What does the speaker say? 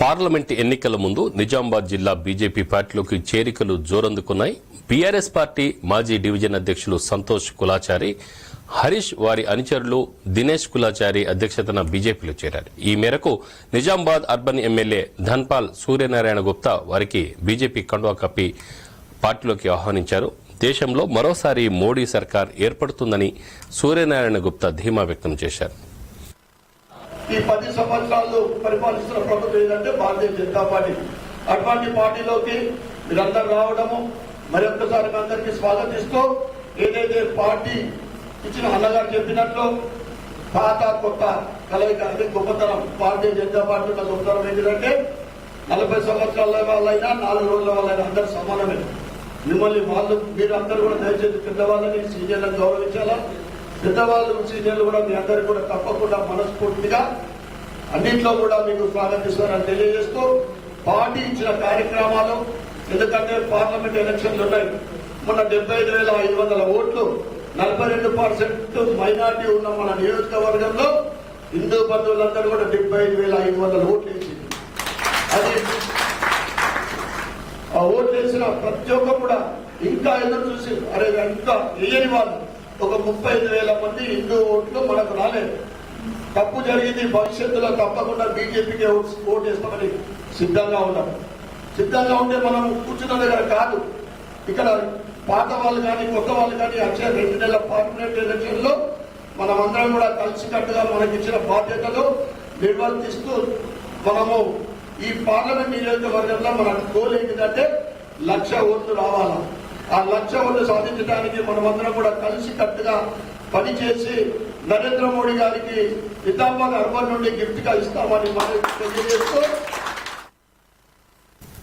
Parliament ఎన్నికల ముందు నిజామాబాద్ జిల్లా బీజేపీ పార్టీలోకి చేరికలు జోరందుకున్నాయి. బీఆర్ఎస్ పార్టీ మాజీ డివిజన్ అధ్యక్షులు సంతోష్ కులాచారి హరీష్ వారి అనుచరులు దినేష్ కులాచారి అధ్యక్షతన బీజేపీలో చేరారు. ఈ మేరకు నిజామాబాద్ అర్బన్ ఎమ్మెల్యే ధన్పాల్ సూర్యనారాయణ గుప్తా వారికి బీజేపీ కండువా కప్పి పార్టీలోకి ఆహ్వానించారు. దేశంలో మరోసారి మోడీ సర్కార్ ఏర్పడుతుందని సూర్యనారాయణ గుప్తా ధీమా వ్యక్తం చేశారు. ఈ పది సంవత్సరాలు పరిపాలిస్తున్న ప్రభుత్వం ఏంటంటే భారతీయ జనతా పార్టీ. అటువంటి పార్టీలోకి మీరందరూ రావడము మరొకసారి మీ అందరికీ స్వాగతిస్తూ ఏదైతే పార్టీ ఇచ్చిన అన్నగారు చెప్పినట్లు పాత కొత్త కలయిక అంటే గొప్పతనం భారతీయ జనతా పార్టీ ఉన్న గొప్పతనం ఏంటంటే నలభై సంవత్సరాల వాళ్ళైనా నాలుగు రోజుల వాళ్ళైనా అందరు సమానమే. మిమ్మల్ని వాళ్ళు మీరందరూ కూడా దయచేసి పెద్దవాళ్ళని సీనియర్లను గౌరవించాలా? పెద్దవాళ్ళు సీనియర్లు కూడా మీ అందరికీ కూడా తప్పకుండా మనస్ఫూర్తిగా అన్నింటిలో కూడా మీకు స్వాగతిస్తారని తెలియజేస్తూ పార్టీ ఇచ్చిన కార్యక్రమాలు ఎందుకంటే పార్లమెంట్ ఎలక్షన్లు ఉన్నాయి. మొన్న డెబ్బై ఐదు వేల ఐదు వందల ఓట్లు నలభై రెండు పర్సెంట్ మైనార్టీ ఉన్న మన నియోజకవర్గంలో హిందూ బంధువులందరూ కూడా డెబ్బై ఐదు వేల ఐదు వందల ఓట్లు వేసింది అది ఆ ఓట్లు వేసిన ప్రతి ఒక్క కూడా ఇంకా ఎదురు చూసి అరే ఇంకా వేయని వాళ్ళు. ఒక ముప్పై ఐదు వేల మంది హిందూ ఓట్లు మనకు రాలేదు. తప్పు జరిగింది భవిష్యత్తులో తప్పకుండా బీజేపీకి ఓటు వేస్తామని సిద్ధంగా ఉన్నాం. సిద్ధంగా ఉంటే మనం కూర్చున్న దగ్గర కాదు. ఇక్కడ పాత వాళ్ళు కానీ కొత్త వాళ్ళు కానీ వచ్చే రెండు నెలల పార్లమెంట్ ఎలక్షన్లో మనమందరం కూడా కలిసికట్టుగా మనకి ఇచ్చిన బాధ్యతలు నిర్వర్తిస్తూ మనము ఈ పార్లమెంట్ నియోజకవర్గంలో మన గోల్ ఏంటిదంటే లక్ష ఓట్లు రావాలా? ఆ లక్ష్యములను సాధించడానికి మనమందరం కూడా కలిసి కట్టుగా పనిచేసి నరేంద్ర మోడీ గారికి నిజామాబాద్ అర్బన్ నుండి గిఫ్ట్గా ఇస్తామని మనం తెలియజేస్తూ